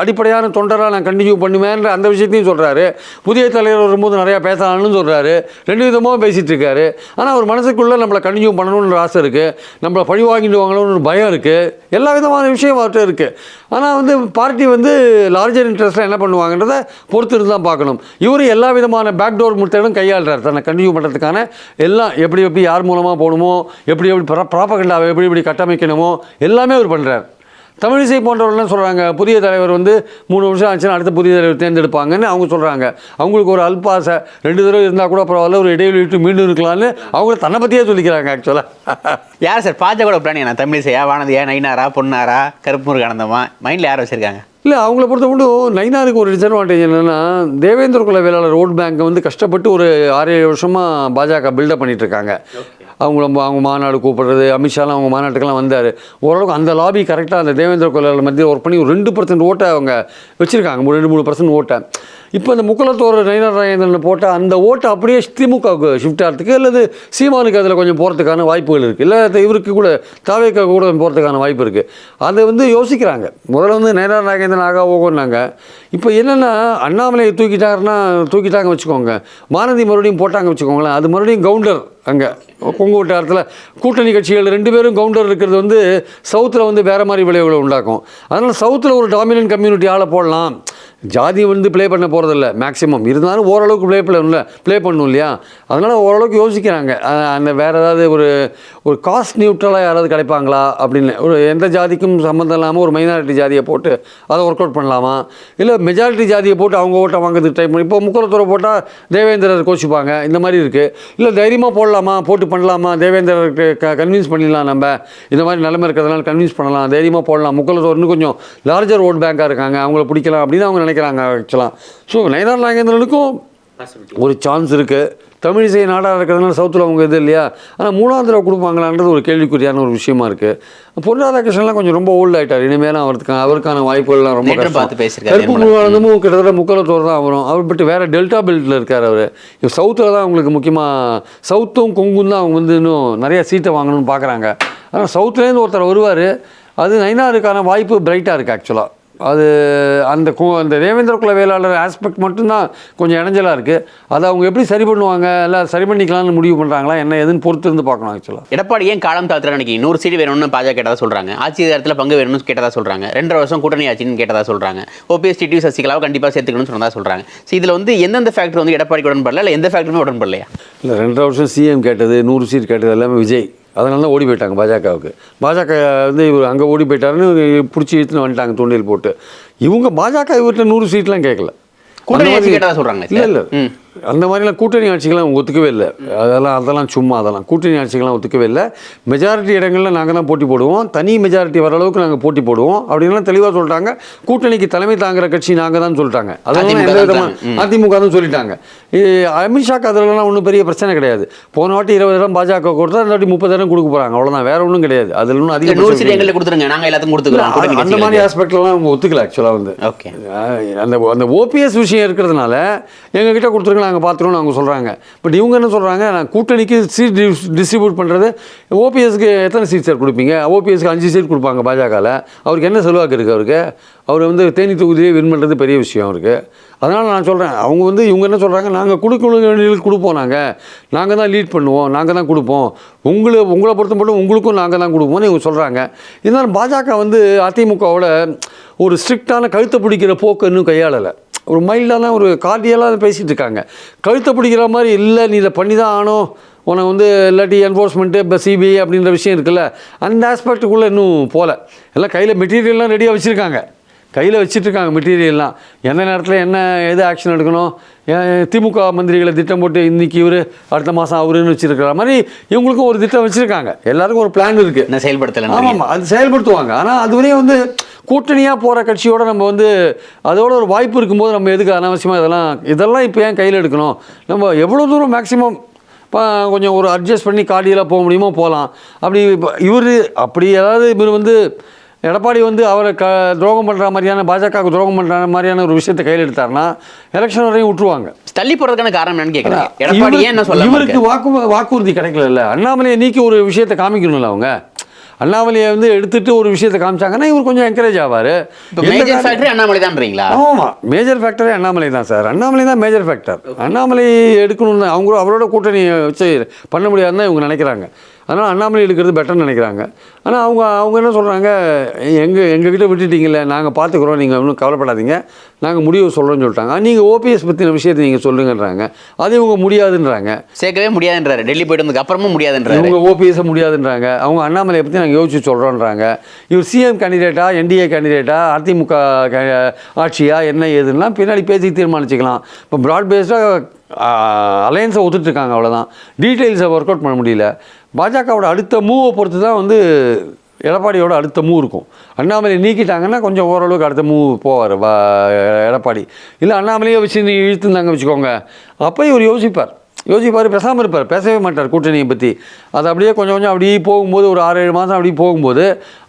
அடிப்படையான தொண்டராக நான் கண்டினியூ பண்ணுவேன்ற அந்த விஷயத்தையும் சொல்கிறாரு புதிய தலைவர் வரும்போது நிறையா பேசலாம்னு சொல்கிறாரு ரெண்டு விதமாக பேசிகிட்டு இருக்காரு ஆனால் அவர் மனசுக்குள்ளே நம்மளை கண்டினியூ பண்ணணுன்ற ஆசை இருக்குது நம்மளை பழி வாங்கிடுவாங்களோன்னு ஒரு பயம் இருக்குது எல்லா விதமான விஷயம் அவர்கிட்ட இருக்குது ஆனால் வந்து பார்ட்டி வந்து லார்ஜர் இன்ட்ரெஸ்ட்டில் என்ன பண்ணுவாங்கன்றதை பொறுத்து இருந்து தான் பார்க்கணும். இவர் எல்லா விதமான பேக்டோர் முத்தையும் கையாளுறாரு. தன்னை கண்டினியூ பண்ணுறதுக்கான எல்லாம் எப்படி எப்படி யார் மூலமாக போகணுமோ எப்படி எப்படி ப்ராப்பகண்டாவை எப்படி எப்படி கட்டமைக்கணுமோ எல்லாமே அவர் பண்ணுறார் தமிழிசை போன்றவர்கள்லாம் சொல்கிறாங்க புதிய தலைவர் வந்து மூணு வருஷம் ஆச்சுன்னா அடுத்த புதிய தலைவர் தேர்ந்தெடுப்பாங்கன்னு அவங்க சொல்கிறாங்க அவங்களுக்கு ஒரு அல்பாசை ரெண்டு தடவை இருந்தால் கூட பரவாயில்ல ஒரு இடைவெளி விட்டு மீண்டும் இருக்கலாம்னு அவங்க தன்னை பற்றியே சொல்லிக்கிறாங்க ஆக்சுவலாக யார் சார்? பாஜக பிளான் என்ன தமிழிசையா வானதியா நைனாரா பொன்னாரா கருப்பு முருகானந்தமா மைண்டில் யார் வச்சிருக்காங்க? இல்லை அவங்கள பொறுத்த மட்டும் நைனாருக்கு ஒரு டிஸ்அட்வான்டேஜ் என்னென்னா தேவேந்திர குல வேளாளர் ரோட் பேங்கை வந்து கஷ்டப்பட்டு ஒரு ஆறு ஏழு வருஷமாக பாஜக பில்டப் பண்ணிட்டு இருக்காங்க. அவங்கள அவங்க மாநாடு கூப்பிடுறது அமித்ஷாலாம் அவங்க மாநாட்டுக்கெல்லாம் வந்தார். ஓரளவுக்கு அந்த லாபி கரெக்டாக அந்த தேவேந்திர குல மத்தியில் ஒர்க் பண்ணி ஒரு ரெண்டு பர்சன்ட் ஓட்டை அவங்க வச்சுருக்காங்க. ரெண்டு மூணு பர்சன்ட் ஓட்டை. இப்போ இந்த முக்குலத்தோர் நயினார் நாகேந்திரன் போட்ட அந்த ஓட்டை அப்படியே திமுகவுக்கு ஷிஃப்ட் ஆகிறதுக்கு அல்லது சீமானுக்கு அதில் கொஞ்சம் போகிறதுக்கான வாய்ப்புகள் இருக்குது இல்லை இவருக்கு கூட தாவேக்கா கூட போகிறதுக்கான வாய்ப்பு இருக்குது அதை வந்து யோசிக்கிறாங்க. முதல்ல வந்து நயினார் நாகேந்திரன் ஆகா ஓகோன்னாங்க. இப்போ என்னென்னா அண்ணாமலையை தூக்கிட்டாருன்னா தூக்கிட்டாங்க வச்சுக்கோங்க. மானதி மறுபடியும் போட்டாங்க வச்சுக்கோங்களேன். அது மறுபடியும் கவுண்டர் அங்கே கொங்கு வட்டாரத்தில் கூட்டணி கட்சிகள் ரெண்டு பேரும் கவுண்டர் இருக்கிறது வந்து சவுத்தில் வந்து வேறு மாதிரி விளைவுகளை உண்டாக்கும். அதனால் சவுத்தில் ஒரு டாமினன்ட் கம்யூனிட்டி ஆளை போடலாம். ஜாதி வந்து ப்ளே பண்ண போகிறதில்ல மேக்ஸிமம் இருந்தாலும் ஓரளவுக்கு ப்ளே பண்ணல ப்ளே பண்ணணும் இல்லையா? அதனால் ஓரளவுக்கு யோசிக்கிறாங்க. அந்த வேறு ஏதாவது ஒரு ஒரு காஸ்ட் நியூட்ரலாக யாராவது கிடைப்பாங்களா அப்படின்னு. ஒரு எந்த ஜாதிக்கும் சம்மந்தம் இல்லாமல் ஒரு மைனாரிட்டி ஜாதியை போட்டு அதை ஒர்க் அவுட் பண்ணலாமா? இல்லை மெஜாரிட்டி ஜாதியை போட்டு அவங்க ஓட்டை வாங்குறதுக்கு ட்ரை பண்ணி இப்போ முக்குலத்துறை போட்டால் தேவேந்திரர் கோச்சிப்பாங்க இந்த மாதிரி இருக்குது இல்லை தைரியமாக போடலாமா? போட்டு பண்ணலாமா? தேவேந்திரருக்கு க கன்வின்ஸ் பண்ணிடலாம் நம்ம. இந்த மாதிரி நிலைமை இருக்கிறதுனால கன்வின்ஸ் பண்ணலாம். தைரியமாக போடலாம். முக்குலத்தோர் இன்னும் கொஞ்சம் லார்ஜர் ஓட் பேங்காக இருக்காங்க. அவங்கள பிடிக்கலாம் அப்படின்னு அவங்க நினைக்கிறாங்க ஆக்சுவலாக ஸோ நயனார் நாகேந்திரனுக்கும் ஒரு சான்ஸ் இருக்குது தமிழிசை நாடாக இருக்கிறதுனால சவுத்தில் அவங்க இது இல்லையா? ஆனால் மூணாவது தடவை கொடுப்பாங்களான்றது ஒரு கேள்விக்குறியான ஒரு விஷயமா இருக்குது பொன் ராதாகிருஷ்ணன்லாம் கொஞ்சம் ரொம்ப ஓல்ட் ஆகிட்டார் இனிமேலாம் அவருக்கு அவருக்கான வாய்ப்புகள்லாம் ரொம்ப. பார்த்து பேசியிருக்காரு கருப்பு நிர்மலா. முழுவதுமும் கிட்டத்தட்ட முக்கலத்தோர் தான் வரும். அவர் பட்டு வேறு டெல்டா பெல்ட்டில் இருக்கார் அவர். இப்போ சவுத்தில் தான் அவங்களுக்கு முக்கியமாக சவுத்தும் கொங்கும் தான் அவங்க வந்து இன்னும் நிறைய சீட்டை வாங்கணும்னு பார்க்குறாங்க ஆனால் சவுத்துலேருந்து ஒருத்தர் வருவார். அது நைனாருக்கான வாய்ப்பு பிரைட்டாக இருக்குது ஆக்சுவலாக அது அந்த கு அந்த தேவேந்திர குல வேளாளர் ஆஸ்பெக்ட் மட்டும்தான் கொஞ்சம் இடைஞ்சலாக இருக்குது அதை அவங்க எப்படி சரி பண்ணுவாங்க? இல்லை சரி பண்ணிக்கலாம்னு முடிவு பண்ணுறாங்களா என்ன எதுன்னு பொறுத்து இருந்து பார்க்கணும் ஆக்சுவலாக எடப்பாடி ஏன் காலம் தாழ்த்துறா நினைக்கிறீங்க நூறு சீட் வேணும்னு பாஜக கேட்டதா சொல்றாங்க. ஆட்சி அதிகாரத்தில் பங்கு வேணும்னு கேட்டதா சொல்றாங்க. ரெண்டரை வருஷம் கூட்டணி ஆட்சின்னு கேட்டதா சொல்றாங்க. ஓபிஎஸ் டிடி சசிகலாவை கண்டிப்பாக சேர்த்துக்கணும்னு சொன்னதா சொல்றாங்க. ஸோ இதில் வந்து எந்தெந்த ஃபேக்டர் வந்து எடப்பாடிக்கு உடன்படல? இல்லை எந்த ஃபேக்டருமே உடன்படலையா? இல்லை ரெண்டரை வருஷம் சிஎம் கேட்டது நூறு சீட் கேட்டது எல்லாமே விஜய். அதனால தான் ஓடி போயிட்டாங்க பாஜகவுக்கு. பாஜக வந்து இவர் அங்கே ஓடி போயிட்டாருன்னு பிடிச்சி இழுத்துன்னு வந்துட்டாங்க தூண்டில் போட்டு. இவங்க பாஜக இவர்கிட்ட நூறு சீட்லாம் கேட்கல. சொல்றாங்க இல்லை இல்லை. அந்த மாதிரிலாம் கூட்டணி ஆட்சிகள்லாம் ஒத்துக்கவே இல்லை. அதெல்லாம் அதெல்லாம் சும்மா அதெல்லாம். கூட்டணி ஆட்சிகள்லாம் ஒத்துக்கவே இல்லை. மெஜாரிட்டி இடங்களில் நாங்கள் தான் போட்டி போடுவோம். தனி மெஜாரிட்டி வர அளவுக்கு நாங்கள் போட்டி போடுவோம். அப்படின்லாம் தெளிவாக சொல்லிட்டாங்க கூட்டணிக்கு தலைமை தாங்குற கட்சி நாங்கள் தான் சொல்லிட்டாங்க. அதெல்லாம் அதிமுக எந்த ம். அதிமுக தான் சொல்லிட்டாங்க. அமித்ஷாக்கு அதெல்லாம் ஒன்றும் பெரிய பிரச்சனை கிடையாது. போன வாட்டி இருபது இடம் பாஜக கொடுத்தா இந்த வாட்டி முப்பது இடம் கொடுக்க போகிறாங்க அவ்வளோதான் வேற ஒன்றும் கிடையாது. அதில் ஒன்றும் இல்லை அதிக நூறு சீட் எங்களுக்கு கொடுத்துருங்க. நாங்கள் எல்லாத்துக்கும் கொடுத்துக்கிறோம். அந்த மாதிரி. ஆஸ்பெக்ட்லாம் அவங்க ஒத்துக்கல ஆக்சுவலாக வந்து. ஓகே அந்த அந்த ஓபிஎஸ் விஷயம் இருக்கிறதுனால எங்ககிட்ட நாங்கள் பார்த்துருவோம்னு அவங்க சொல்கிறாங்க பட் இவங்க என்ன சொல்கிறாங்க நான் கூட்டணிக்கு சீட் டிஸ்ட்ரிபியூட் பண்ணுறது ஓபிஎஸ்க்கு எத்தனை சீட் சார் கொடுப்பீங்க? ஓபிஎஸ்க்கு அஞ்சு சீட் கொடுப்பாங்க பாஜகவில் அவருக்கு என்ன செல்வாக்கு இருக்குது அவருக்கு? அவர் வந்து தேனி தொகுதியை வின் பண்ணுறது பெரிய விஷயம் அவருக்கு. அதனால் நான் சொல்கிறேன் அவங்க வந்து இவங்க என்ன சொல்கிறாங்க நாங்கள் கொடுக்கணும் கொடுப்போம் நாங்கள் நாங்கள் தான் லீட் பண்ணுவோம் நாங்கள் தான் கொடுப்போம். உங்களை உங்களை பொறுத்த மட்டும் உங்களுக்கும் நாங்கள் தான் கொடுப்போம்னு இவங்க சொல்கிறாங்க இருந்தாலும் பாஜக வந்து அதிமுகவோட ஒரு ஸ்ட்ரிக்டான கழுத்தை பிடிக்கிற போக்கு இன்னும் கையாளலை. ஒரு மைல்டான ஒரு கார்டியலாக பேசிகிட்டு இருக்காங்க. கழுத்தை பிடிக்கிற மாதிரி இல்லை நீ இதை பண்ணி தான் ஆகணும். உனக்கு வந்து இல்லாட்டி என்ஃபோர்ஸ்மெண்ட்டு இப்போ சிபிஐ அப்படின்ற விஷயம் இருக்குல்ல அந்த ஆஸ்பெக்ட்டுக்குள்ளே இன்னும் போகல எல்லாம் கையில் மெட்டீரியல்லாம் ரெடியாக வச்சுருக்காங்க. கையில் வச்சிட்ருக்காங்க மெட்டீரியல்லாம் எந்த நேரத்தில் என்ன எது ஆக்ஷன் எடுக்கணும்? திமுக மந்திரிகளை திட்டம் போட்டு இன்னைக்கு இவர் அடுத்த மாதம் அவருன்னு வச்சுருக்கிற மாதிரி இவங்களுக்கும் ஒரு திட்டம் வச்சுருக்காங்க. எல்லாருக்கும் ஒரு பிளான் இருக்குது என்ன செயல்படுத்தலை ஆமாம் அது செயல்படுத்துவாங்க. ஆனால் அதுவரையும் வந்து கூட்டணியாக போகிற கட்சியோட நம்ம வந்து அதோட ஒரு வாய்ப்பு இருக்கும்போது நம்ம எதுக்கு அனாவசியமாக இதெல்லாம் இதெல்லாம் இப்போ ஏன் கையில் எடுக்கணும்? நம்ம எவ்வளோ தூரம் மேக்ஸிமம் இப்போ கொஞ்சம் ஒரு அட்ஜஸ்ட் பண்ணி காடியெல்லாம் போக முடியுமோ போகலாம் அப்படி இவர் அப்படி ஏதாவது இவர் வந்து எடப்பாடி வந்து அவரை க துரோகம் பண்ணுற மாதிரியான பாஜகவுக்கு துரோகம் பண்ணுற மாதிரியான ஒரு விஷயத்தை கையில் எடுத்தாருன்னா எலெக்ஷன் வரையும் விட்டுருவாங்க. தள்ளி போறதுக்கான காரணம் என்னன்னு கேட்குறேன் எடப்பாடி என்ன சொல்ல இவருக்கு வாக்கு வாக்குறுதி கிடைக்கல அண்ணாமலையை நீக்கி ஒரு விஷயத்தை காமிக்கணும்ல அவங்க? அண்ணாமலையை வந்து எடுத்துட்டு ஒரு விஷயத்தை காமிச்சாங்கன்னா இவர் கொஞ்சம் என்கரேஜ் ஆவார். மேஜர் ஃபேக்டரி அண்ணாமலை தான்றீங்களா ஆமாம் மேஜர் ஃபேக்டரே அண்ணாமலை தான் சார். அண்ணாமலை தான் மேஜர் ஃபேக்டர் அண்ணாமலை எடுக்கணும்னு அவங்க அவரோட கூட்டணி வச்சு பண்ண முடியாதுன்னு இவங்க நினைக்கிறாங்க. அதனால் அண்ணாமலை எடுக்கிறது பெட்டர்னு நினைக்கிறாங்க. ஆனால் அவங்க அவங்க என்ன சொல்கிறாங்க எங்கள் எங்ககிட்ட விட்டுட்டீங்கல்ல நாங்கள் பார்த்துக்குறோம் நீங்கள் ஒன்றும் கவலைப்படாதீங்க. நாங்கள் முடிவு சொல்கிறோன்னு சொல்லிட்டாங்க. நீங்கள் ஓபிஎஸ் பற்றின விஷயத்தை நீங்கள் சொல்லுங்கன்றாங்க. அது இவங்க முடியாதுன்றாங்க. சேர்க்கவே முடியாதுன்றாரு. டெல்லி போயிட்டு வந்ததுக்கு அப்புறமும் முடியாதுன்றாரு. இவங்க ஓபிஎஸ் முடியாதுன்றாங்க. அவங்க அண்ணாமலையை பற்றி நாங்கள் யோசிச்சு சொல்கிறோன்றாங்க இவர் சிஎம் கேண்டிடேட்டா என்டிஏ கேண்டிடேட்டா அதிமுக ஆட்சியா என்ன ஏதுன்னா பின்னாடி பேசி தீர்மானிச்சுக்கலாம். இப்போ ப்ராட் பேஸ்டாக அலையன்ஸை ஒத்துட்ருக்காங்க அவ்வளோதான் டீட்டெயில்ஸை ஒர்க் அவுட் பண்ண முடியல. பாஜகவோட அடுத்த மூவை பொறுத்து தான் வந்து எடப்பாடியோட அடுத்த மூவ் இருக்கும். அண்ணாமலை நீக்கிட்டாங்கன்னா கொஞ்சம் ஓரளவுக்கு அடுத்த மூவ் போவார் எடப்பாடி. இல்லை அண்ணாமலையை வச்சு நீ இழுத்துருந்தாங்க வச்சுக்கோங்க. அப்போ இவர் யோசிப்பார். யோசிப்பார் பேசாமல் இருப்பார். பேசவே மாட்டார் கூட்டணியை பற்றி அது அப்படியே கொஞ்சம் கொஞ்சம் அப்படியே போகும்போது ஒரு ஆறு ஏழு மாதம் அப்படியே போகும்போது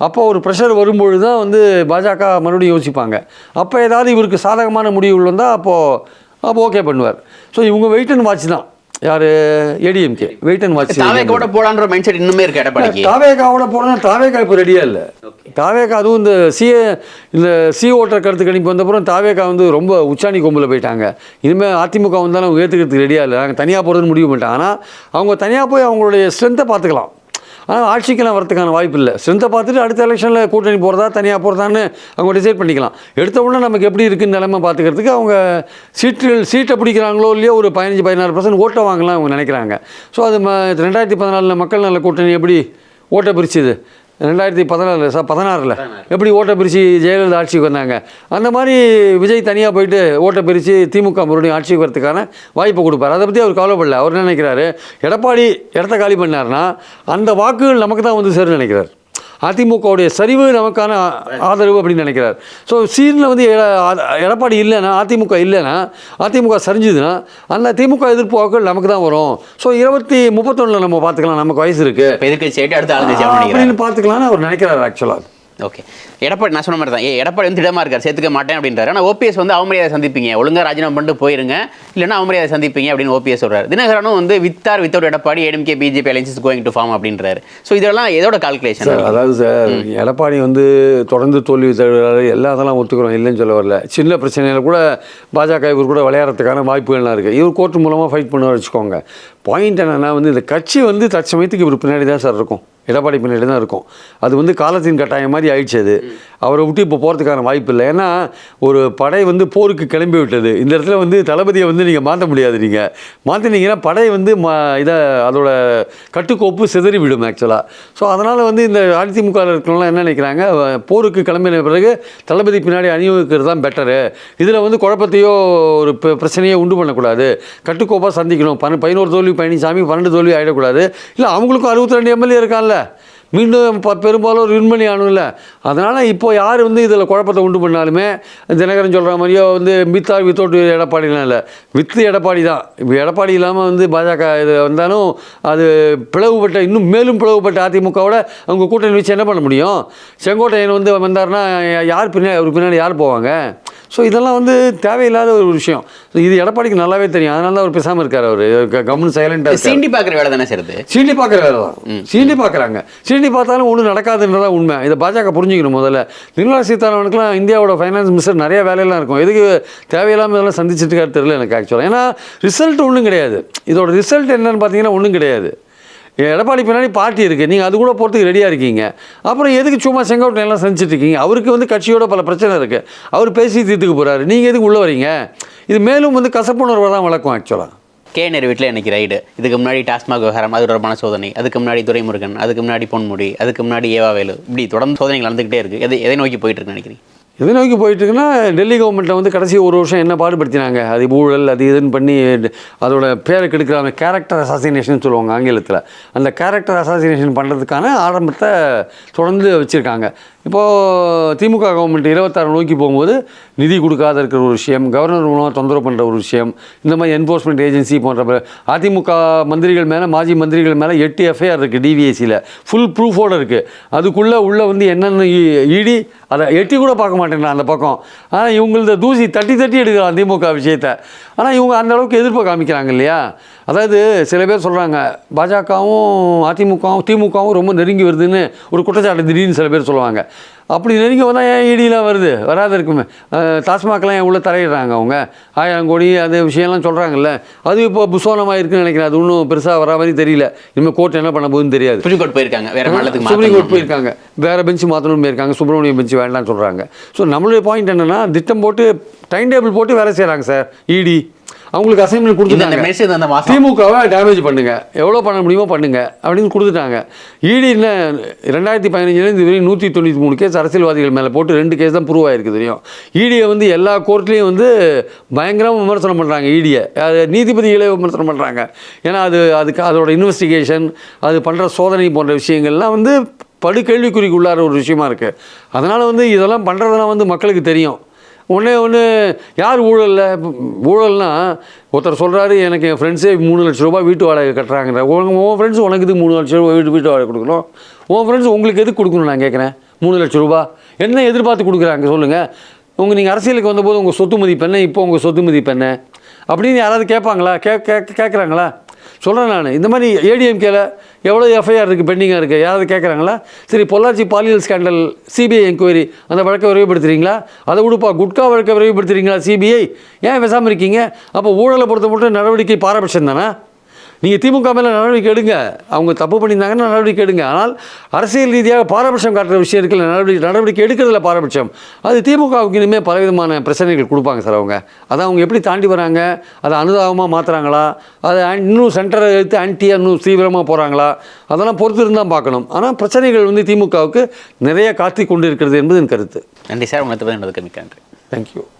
அப்போ ஒரு ப்ரெஷர் வரும்பொழுது தான் வந்து பாஜக மறுபடியும் யோசிப்பாங்க. அப்போ ஏதாவது இவருக்கு சாதகமான முடிவு இருந்தால் அப்போது அப்போ ஓகே பண்ணுவார். ஸோ இவங்க வெயிட் அண்ட் வாட்ச் தான். யார்? ஏடிஎம்கே வெயிட் அண்ட் வாட்ச் தாவேக்கோட போலான்ற மைண்ட் செட் இன்னுமே இருக்கு எடப்பாடிக்கு தாவேகாவோட போனால் தாவேகா இப்போ ரெடியாக இல்லை. தாவேகா அதுவும் இந்த சிஏ இந்த சி ஓட்டர் கருத்து கணிப்பு வந்தப்புறம் தாவேகா வந்து ரொம்ப உச்சாணி கொம்பில் போயிட்டாங்க. இனிமேல் அதிமுக வந்தாலும் அவங்க ஏற்றுக்கிறதுக்கு ரெடியாக இல்லை. நாங்கள் தனியாக போகிறதுன்னு முடிவு பண்ணிட்டாங்க ஆனால் அவங்க தனியாக போய் அவங்களுடைய ஸ்ட்ரென்த்தை பார்த்துக்கலாம். ஆனால் ஆட்சிக்கெல்லாம் வரதுக்கான வாய்ப்பு இல்லை. ஸ்ட்ரென்த்தை பார்த்துட்டு அடுத்த எலெக்ஷனில் கூட்டணி போகிறதா தனியாக போகிறதான்னு அவங்க டிசைட் பண்ணிக்கலாம். எடுத்த உடனே நமக்கு எப்படி இருக்குன்னு நிலைமை பார்த்துக்கிறதுக்கு அவங்க சீட்டுகள் சீட்டை பிடிக்கிறாங்களோ இல்லையோ ஒரு பதினஞ்சு பதினாறு பர்சன்ட் ஓட்டை வாங்கலாம் அவங்க நினைக்கிறாங்க. ஸோ அது ரெண்டாயிரத்தி பதினாலில் மக்கள் நல கூட்டணி எப்படி ஓட்டை பிரிச்சுது? ரெண்டாயிரத்தி பதினாலு சார் பதினாறில். எப்படி ஓட்டை பிரித்து ஜெயலலிதா ஆட்சிக்கு வந்தாங்க? அந்த மாதிரி விஜய் தனியாக போயிட்டு ஓட்டை பிரித்து திமுக மறுபடியும் ஆட்சிக்கு வரதுக்கான வாய்ப்பை கொடுப்பார். அதை பற்றி அவர் கவலைப்படல. அவர் நினைக்கிறாரு? எடப்பாடி இடத்த காலி பண்ணாருன்னா அந்த வாக்குகள் நமக்கு தான் வந்து சேரும்னு நினைக்கிறார். அதிமுகவுடைய சரிவு நமக்கான ஆதரவு அப்படின்னு நினைக்கிறார். ஸோ சீனில் வந்து எடப்பாடி இல்லைன்னா அதிமுக இல்லைன்னா அதிமுக சரிஞ்சுதுன்னா அந்த திமுக எதிர்ப்பு வாக்குகள் நமக்கு தான் வரும். ஸோ இருபத்தி முப்பத்தொன்னில் நம்ம பார்த்துக்கலாம் நமக்கு வயசு இருக்குது ஆயிட்டு அடுத்த அப்படின்னு பார்த்துக்கலாம்னு அவர் நினைக்கிறார் ஆக்சுவலாக ஓகே எடப்பாடி நான் சொன்ன மாதிரி தான் ஏ எடப்பாடி வந்து திடமாக இருக்கார் சேர்த்துக்க மாட்டேன் அப்படின்றாரு. ஆனால் ஓபிஎஸ் வந்து அவமரியாதை சந்திப்பீங்க. ஒழுங்கா ராஜினாமா பண்ணிட்டு போயிருங்க. இல்லைன்னா அவமரியாதை சந்திப்பீங்க அப்படின்னு ஓபிஎஸ் சொல்கிறார் தினகரனும் வந்து வித்தார் without Edappadi ADMK BJP alliance going to form அப்படின்றாரு. ஸோ இதெல்லாம் எதோட கால்குலேஷன் சார் அதாவது சார் எடப்பாடி வந்து தொடர்ந்து தோல்வி தழுவுறாரு எல்லாம் அதெல்லாம் ஒத்துக்கிறோம். இல்லைன்னு சொல்ல வரல. சின்ன பிரச்சனையில் கூட பாஜக இவர் கூட விளையாடுறதுக்கான வாய்ப்புகள்லாம் இருக்குது இவர் கோர்ட் மூலமாக ஃபைட் பண்ண வச்சுக்கோங்க. பாயிண்ட் என்னென்னா வந்து இந்த கட்சி வந்து தற்சமயத்துக்கு இவர் பின்னாடி தான் சார் இருக்கும். எடப்பாடி பின்னாடி தான் இருக்கும். அது வந்து காலத்தின் கட்டாயம் மாதிரி ஆயிடுச்சு அது. அவரை விட்டு இப்போ போகிறதுக்கான வாய்ப்பு இல்லை. ஏன்னா ஒரு படை வந்து போருக்கு கிளம்பி விட்டது. இந்த இடத்துல வந்து தளபதியை வந்து நீங்கள் மாற்ற முடியாது நீங்கள் மாற்றினீங்கன்னா படை வந்து மா இதை அதோட கட்டுக்கோப்பு சிதறி விடும் ஆக்சுவலாக ஸோ அதனால் வந்து இந்த அதிமுக இருக்கிறவங்களாம் என்ன நினைக்கிறாங்க? போருக்கு கிளம்பின பிறகு தளபதி பின்னாடி அணிவிக்கிறது தான் பெட்டரு இதில் வந்து குழப்பத்தையோ ஒரு பிரச்சனையோ உண்டு பண்ணக்கூடாது. கட்டுக்கோப்பாக சந்திக்கணும். பன் பதினோரு தோல்வி பழனிசாமி பன்னெண்டு தோல்வி ஆகிடக்கூடாது இல்லை அவங்களுக்கும் அறுபத்தி ரெண்டு எம்எல்ஏ இருக்கான்ல. மீண்டும் ப பெரும்பாலும் ஒரு விண்மணி ஆணும்ல அதனால் இப்போ யார் வந்து இதில் குழப்பத்தை உண்டு பண்ணாலுமே தினகரன் சொல்கிற மாதிரியோ வந்து வித்தார் வித்தோட்டு எடப்பாடிலாம் இல்லை வித்து எடப்பாடி தான். இப்போ எடப்பாடி இல்லாமல் வந்து பாஜக இது வந்தாலும் அது பிளவுபட்ட இன்னும் மேலும் பிளவுபட்ட அதிமுகவோட அவங்க கூட்டணி வச்சு என்ன பண்ண முடியும்? செங்கோட்டையன் வந்து வந்தாருன்னா யார் பின்னாடி அவர் பின்னாடி யார் போவாங்க? ஸோ இதெல்லாம் வந்து தேவையில்லாத ஒரு விஷயம். இது எடப்பாடிக்கு நல்லாவே தெரியும். அதனால தான் அவர் பேசாமல் இருக்கார் அவர். கவர்மெண்ட் சைலண்டாக சீண்டி பார்க்குற வேலை தானே செய்யுது சீண்டி பார்க்குற வேலை தான். சீண்டி பார்க்குறாங்க. சீண்டி பார்த்தாலும் ஒன்றும் நடக்காதுன்றதா உண்மை. இதை பாஜக புரிஞ்சுக்கணும் முதல்ல. நிர்மலா சீதாராமனுக்குலாம் இந்தியாவோட ஃபைனான்ஸ் மினிஸ்டர் நிறைய வேலையெல்லாம் இருக்கும். எதுக்கு தேவையில்லாமல் இதெல்லாம் சந்திச்சுட்டு இருக்காரு தெரியல எனக்கு ஆக்சுவலாக ஏன்னா ரிசல்ட் ஒன்றும் கிடையாது. இதோட ரிசல்ட் என்னன்னு பார்த்தீங்கன்னா ஒன்றும் கிடையாது. எடப்பாடி பின்னாடி பார்ட்டி இருக்குது நீங்கள் அது கூட போகிறதுக்கு ரெடியாக இருக்கீங்க. அப்புறம் எதுக்கு சும்மா செங்கோட்டை எல்லாம் செஞ்சுட்டு இருக்கீங்க? அவருக்கு வந்து கட்சியோட பல பிரச்சனை இருக்குது அவர் பேசி தீர்த்துக்கு போகிறாரு நீங்கள் எதுக்கு உள்ளே வரீங்க? இது மேலும் வந்து கசப்புணர்வை தான் வளர்க்கும் ஆக்சுவலாக கே நேரு வீட்டில் எனக்கு ரைடு இதுக்கு முன்னாடி டாஸ்மாக் விவகாரம் அது தொடர்பான சோதனை. அதுக்கு முன்னாடி துரைமுருகன் அதுக்கு முன்னாடி பொன்முடி அதுக்கு முன்னாடி ஏவாவேலு இப்படி தொடர்ந்து சோதனைகள் நடந்துக்கிட்டே இருக்குது எதை எதை நோக்கி போயிட்டு இருக்குன்னு நினைக்கிறீங்க? எதை நோக்கி போயிட்டுருக்குன்னா டெல்லி கவர்மெண்ட்டை வந்து கடைசி ஒரு வருஷம் என்ன பாடுபடுத்தினாங்க? அது ஊழல் அது இதுன்னு பண்ணி அதோட பேரை கெடுக்கிறாங்க. கேரக்டர் அசாசினேஷன் சொல்லுவாங்க ஆங்கிலத்தில். அந்த கேரக்டர் அசாசினேஷன் பண்ணுறதுக்கான ஆரம்பத்தை தொடர்ந்து வச்சுருக்காங்க. இப்போது திமுக கவர்மெண்ட் இருபத்தாறு நோக்கி போகும்போது நிதி கொடுக்காத இருக்கிற ஒரு விஷயம் கவர்னர் மூலமாக தொந்தரவு பண்ணுற ஒரு விஷயம் இந்த மாதிரி என்ஃபோர்ஸ்மெண்ட் ஏஜென்சி போன்ற அதிமுக மந்திரிகள் மேலே மாஜி மந்திரிகள் மேலே எட்டு எஃப்ஐஆர் இருக்குது டிவிஎஸ்சியில் ஃபுல் ப்ரூஃபோடு இருக்குது அதுக்குள்ளே உள்ளே வந்து என்னென்ன இடி அதை எட்டி கூட பார்க்க மாட்டேங்கிறான் அந்த பக்கம். ஆனால் இவங்களது தூசி தட்டி தட்டி எடுக்கிறான் திமுக விஷயத்தை. ஆனால் இவங்க அந்த அளவுக்கு எதிர்ப்பு காமிக்கிறாங்க இல்லையா? அதாவது சில பேர் சொல்கிறாங்க பாஜகவும் அதிமுகவும் திமுகவும் ரொம்ப நெருங்கி வருதுன்னு ஒரு குற்றச்சாட்டு திடீர்னு சில பேர் சொல்லுவாங்க. அப்படி நெருங்கி வந்தால் ஏன் இடிலாம் வருது? வராது இருக்குமே. டாஸ்மாக்லாம் என் உள்ள தலையிடுறாங்க அவங்க? ஆயிரம் கோடி அந்த விஷயம்லாம் சொல்கிறாங்கல்ல. அது இப்போ புசோனமாக இருக்குன்னு நினைக்கிறேன். அது ஒன்றும் பெருசாக வரா மாதிரி தெரியல. இனிமேல் கோர்ட் என்ன பண்ண போகுதுன்னு தெரியாது. சுப்ரீம் கோர்ட் போயிருக்காங்க. வேற மாநிலத்துக்கு சுப்ரீம் கோர்ட். போயிருக்காங்க. வேறு பெஞ்சு மாற்றணும்னு போயிருக்காங்க. சுப்பிரமணியம் பெஞ்சு வேண்டாம்னு சொல்கிறாங்க. ஸோ நம்மளுடைய பாயிண்ட் என்னென்னா திட்டம் போட்டு டைம் டேபிள் போட்டு வேலை செய்கிறாங்க சார். இடி அவங்களுக்கு அசைன்மெண்ட் கொடுத்துட்டாங்க. மெசேஜ் அந்த மாசம். திமுகவை டேமேஜ் பண்ணுங்க. எவ்வளோ பண்ண முடியுமோ பண்ணுங்க அப்படின்னு கொடுத்துட்டாங்க. இடி என்ன ரெண்டாயிரத்தி பதினஞ்சுலேருந்து வரையும் நூற்றி தொண்ணூற்றி மூணு கேஸ் அரசியல்வாதிகள் மேலே போட்டு ரெண்டு கேஸ் தான் ப்ரூவ் ஆயிருக்கு தெரியும். இடியை வந்து எல்லா கோர்ட்லேயும் வந்து பயங்கரமாக விமர்சனம் பண்ணுறாங்க இடியை நீதிபதிகளே விமர்சனம் பண்ணுறாங்க ஏன்னா அது அதுக்கு அதோட இன்வெஸ்டிகேஷன் அது பண்ணுற சோதனை போன்ற விஷயங்கள்லாம் வந்து படு கேள்விக்குறிக்கு உள்ளார ஒரு விஷயமா இருக்குது அதனால் வந்து இதெல்லாம் பண்ணுறதெல்லாம் வந்து மக்களுக்கு தெரியும். ஒன்றே ஒன்று யார் ஊழலில்? ஊழல்னா ஒருத்தர் சொல்கிறாரு எனக்கு என் ஃப்ரெண்ட்ஸே மூணு லட்ச ரூபாய் வீட்டு வாடகை கட்டுறாங்கிற உங்கள் உன் ஃப்ரெண்ட்ஸ் உனக்கு இது மூணு லட்ச ரூபாய் வீட்டு வீட்டு வாடகை கொடுக்கணும்? உன் ஃப்ரெண்ட்ஸ் உங்களுக்கு எதுக்கு கொடுக்கணும் நான் கேட்குறேன் மூணு லட்ச ரூபா என்ன எதிர்பார்த்து கொடுக்குறாங்க சொல்லுங்கள் உங்கள் நீங்கள் அரசியலுக்கு வந்தபோது உங்கள் சொத்து மதிப்பு என்ன? இப்போ உங்கள் சொத்து மதிப்பு என்ன? அப்படின்னு யாராவது கேட்பாங்களா? கே கேட்குறாங்களா சொல்கிறேன் நான். இந்த மாதிரி ஏடிஎம்கேல எவ்வளோ எஃப்ஐஆர் இருக்குது பெண்டிங்காக இருக்குது யாராவது கேட்குறாங்களா சரி பொள்ளாச்சி பாலியல் ஸ்கேண்டல் சிபிஐ என்கொயரி அந்த வழக்கை விரைவுபடுத்துறீங்களா? அதை விடுப்பா குட்கா வழக்கை விரைவுபடுத்துறீங்களா சிபிஐ ஏன் பேசாமல் இருக்கீங்க? அப்போ ஊழலை பொறுத்த மட்டும் நடவடிக்கை பாரபட்சம் தானே? நீங்கள் திமுக மேலே நடவடிக்கை எடுங்க. அவங்க தப்பு பண்ணியிருந்தாங்கன்னா நடவடிக்கை எடுங்க. ஆனால் அரசியல் ரீதியாக பாரபட்சம் காட்டுற விஷயம் இருக்குல்ல நடவடிக்கை நடவடிக்கை எடுக்கிறதுல பாரபட்சம். அது திமுகவுக்கு இனிமேல் பலவிதமான பிரச்சனைகள் கொடுப்பாங்க சார் அவங்க. அதை அவங்க எப்படி தாண்டி வராங்க? அதை அனுதாபமாக மாற்றுறாங்களா அதை இன்னும் சென்டரை எடுத்து ஆன்டியாக இன்னும் தீவிரமாக போகிறாங்களா அதெல்லாம் பொறுத்து இருந்தால் பார்க்கணும். ஆனால் பிரச்சனைகள் வந்து திமுகவுக்கு நிறைய காத்திக் கொண்டு இருக்கிறது என்பது என் கருத்து. நன்றி சார். உங்களை மிக்க நன்றி. தேங்க்யூ